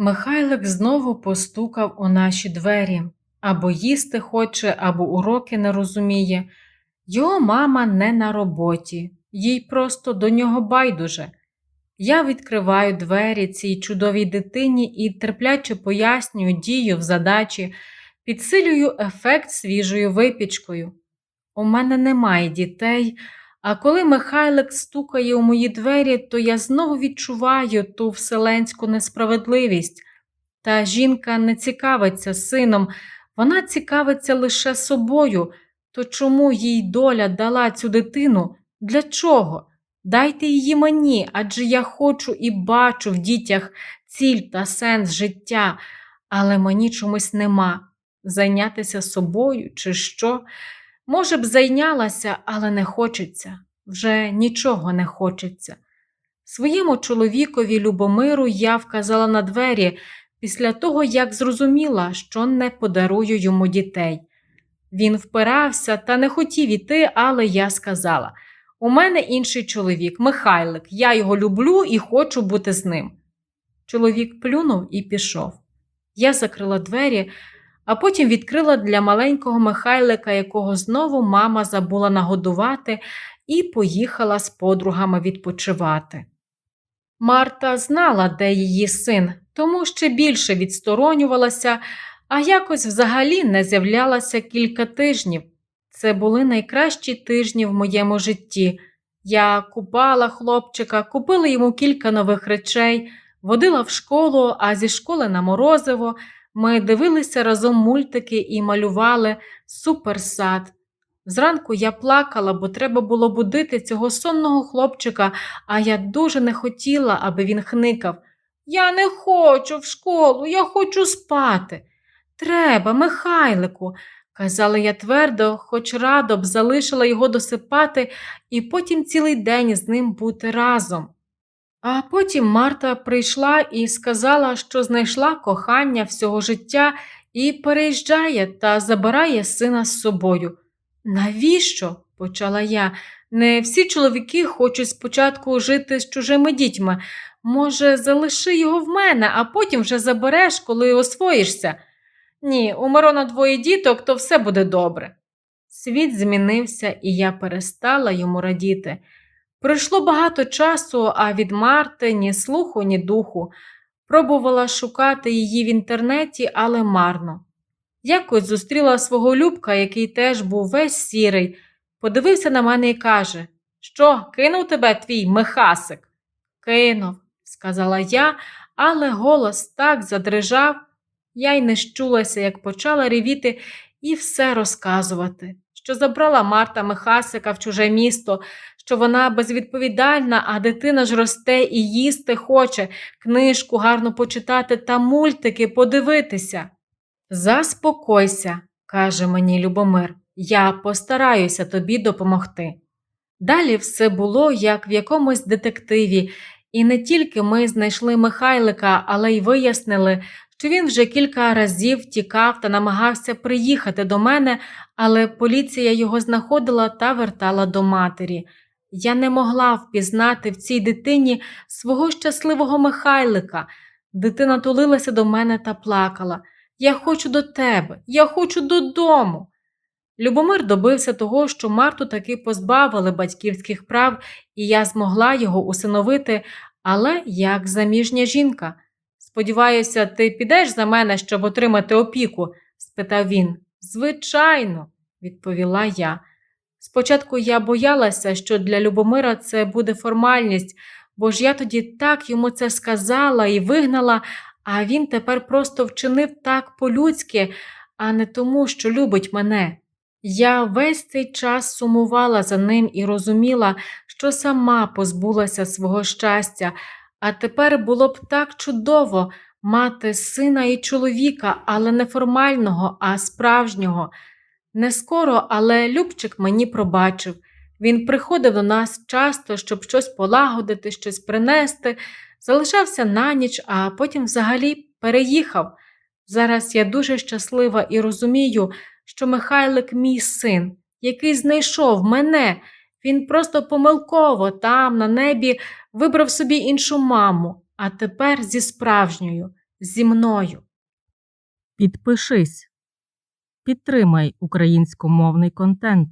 Михайлик знову постукав у наші двері або їсти хоче, або уроки не розуміє. Його мама не на роботі, їй просто до нього байдуже. Я відкриваю двері цій чудовій дитині і терпляче пояснюю дію в задачі, підсилюю ефект свіжою випічкою. У мене немає дітей, а коли Михайлик стукає у мої двері, то я знову відчуваю ту вселенську несправедливість. Та жінка не цікавиться сином, вона цікавиться лише собою. То чому їй доля дала цю дитину? Для чого? Дайте її мені, адже я хочу і бачу в дітях ціль та сенс життя, але мені чомусь нема. Зайнятися собою чи що? Може б, зайнялася, але не хочеться, вже нічого не хочеться. Своєму чоловікові Любомиру я вказала на двері після того, як зрозуміла, що не подарую йому дітей. Він впирався та не хотів іти, але я сказала: у мене інший чоловік, Михайлик, я його люблю і хочу бути з ним. Чоловік плюнув і пішов. Я закрила двері, а потім відкрила для маленького Михайлика, якого знову мама забула нагодувати, і поїхала з подругами відпочивати. Марта знала, де її син, тому ще більше відсторонювалася, а якось взагалі не з'являлася кілька тижнів. Це були найкращі тижні в моєму житті. Я купала хлопчика, купила йому кілька нових речей, водила в школу, а зі школи на морозиво. Ми дивилися разом мультики і малювали суперсад. Зранку я плакала, бо треба було будити цього сонного хлопчика, а я дуже не хотіла, аби він хникав. Я не хочу в школу, я хочу спати. Треба, Михайлику, казала я твердо, хоч радо б залишила його досипати і потім цілий день з ним бути разом. А потім Марта прийшла і сказала, що знайшла кохання всього життя і переїжджає та забирає сина з собою. Навіщо? почала я. Не всі чоловіки хочуть спочатку жити з чужими дітьми. Може, залиши його в мене, а потім вже забереш, коли освоїшся. Ні, у Мирона двоє діток, то все буде добре. Світ змінився, і я перестала йому радіти. Пройшло багато часу, а від Марти ні слуху, ні духу. Пробувала шукати її в інтернеті, але марно. Якось зустріла свого Любка, який теж був весь сірий, подивився на мене і каже Що, кинув тебе твій Михасик? Кинув, сказала я, але голос так задрижав. Я й не щулася, як почала ревіти і все розказувати, що забрала Марта Михасика в чуже місто, що вона безвідповідальна, а дитина ж росте і їсти хоче, книжку гарно почитати та мультики подивитися. Заспокойся, каже мені Любомир, я постараюся тобі допомогти. Далі все було, як в якомусь детективі, і не тільки ми знайшли Михайлика, але й вияснили, що він вже кілька разів тікав та намагався приїхати до мене, але поліція його знаходила та вертала до матері. Я не могла впізнати в цій дитині свого щасливого Михайлика. Дитина тулилася до мене та плакала. Я хочу до тебе, я хочу додому. Любомир добився того, що Марту таки позбавили батьківських прав, і я змогла його усиновити, але як заміжня жінка. Сподіваюся, ти підеш за мене, щоб отримати опіку? спитав він. Звичайно, відповіла я. Спочатку я боялася, що для Любомира це буде формальність, бо ж я тоді так йому це сказала і вигнала, а він тепер просто вчинив так по-людськи, а не тому, що любить мене. Я весь цей час сумувала за ним і розуміла, що сама позбулася свого щастя, а тепер було б так чудово мати сина і чоловіка, але не формального, а справжнього. Не скоро, але Любчик мені пробачив. Він приходив до нас часто, щоб щось полагодити, щось принести, залишався на ніч, а потім взагалі переїхав. Зараз я дуже щаслива і розумію, що Михайлик мій син, який знайшов мене. Він просто помилково там, на небі, вибрав собі іншу маму, а тепер зі справжньою. зі мною. Підпишись. Підтримай українськомовний контент.